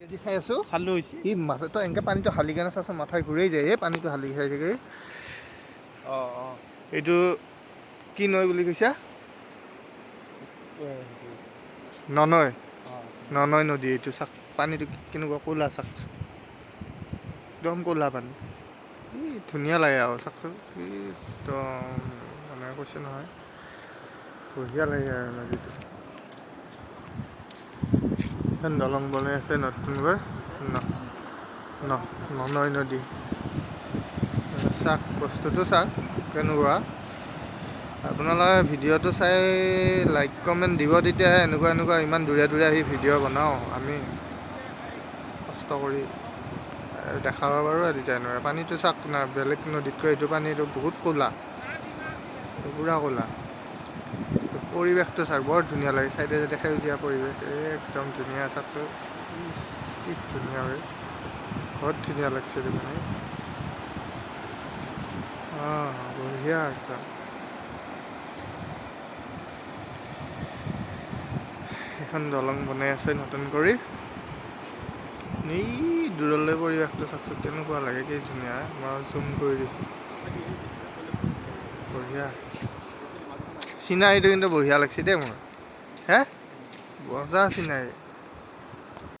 চাই আছো? চালু হৈছে। ই মাথা তই এনেকৈ পানীটো হালি কেনে চাচোন মাথা ঘূৰাই যায় এই পানীটো হালি খাই থাকে। অঁ অঁ। এইটো কি নৈ বুলি কৈছা? ননৈ। ননৈ নদী এইটো চাক পানীটো কেনেকুৱা ক'লা চাক? একদম ক'লা পানী। ই ধুনীয়া লাগে আৰু চাকচোন। একদম মানে কৈছে নহয়। বঢ়িয়া লাগে আৰু নদীটো। এখন দলং বনাই আছে নতুনকৈ ন- ননৈ নদী চাওক বস্তুটো চাওক কেনেকুৱা আপোনালোকে ভিডিঅ'টো চাই লাইক কমেণ্ট দিব তেতিয়াহে এনেকুৱা এনেকুৱা ইমান দূৰে দূৰে আহি ভিডিঅ' বনাওঁ আমি কষ্ট কৰি দেখাব পাৰোঁ তেতিয়া এনেকুৱা পানীটো চাওক না বেলেগ নদীতকৈ এইটো পানীটো বহুত ক'লা পূৰা ক'লা পৰিৱেশটো চাওক বৰ ধুনীয়া লাগে। চাইডে চাইডে সেউজীয়া পৰিৱেশ একদম ধুনীয়া চাওকচোন কি ধুনীয়া হয় বহুত ধুনীয়া লাগছে এই। অঁ বঢ়িয়া একদম। এখন দলং বনাই আছে নতুন কৰি। এই দূৰলৈ পৰিৱেশটো চাওকচোন কেনেকুৱা লাগে, কি ধুনীয়া। মই জুম কৰি দিছোঁ। বঢ়িয়া। চিনাৰীটো কিন্তু বঢ়িয়া লাগিছে দেই মোৰ। হে? বজা চিনাৰী।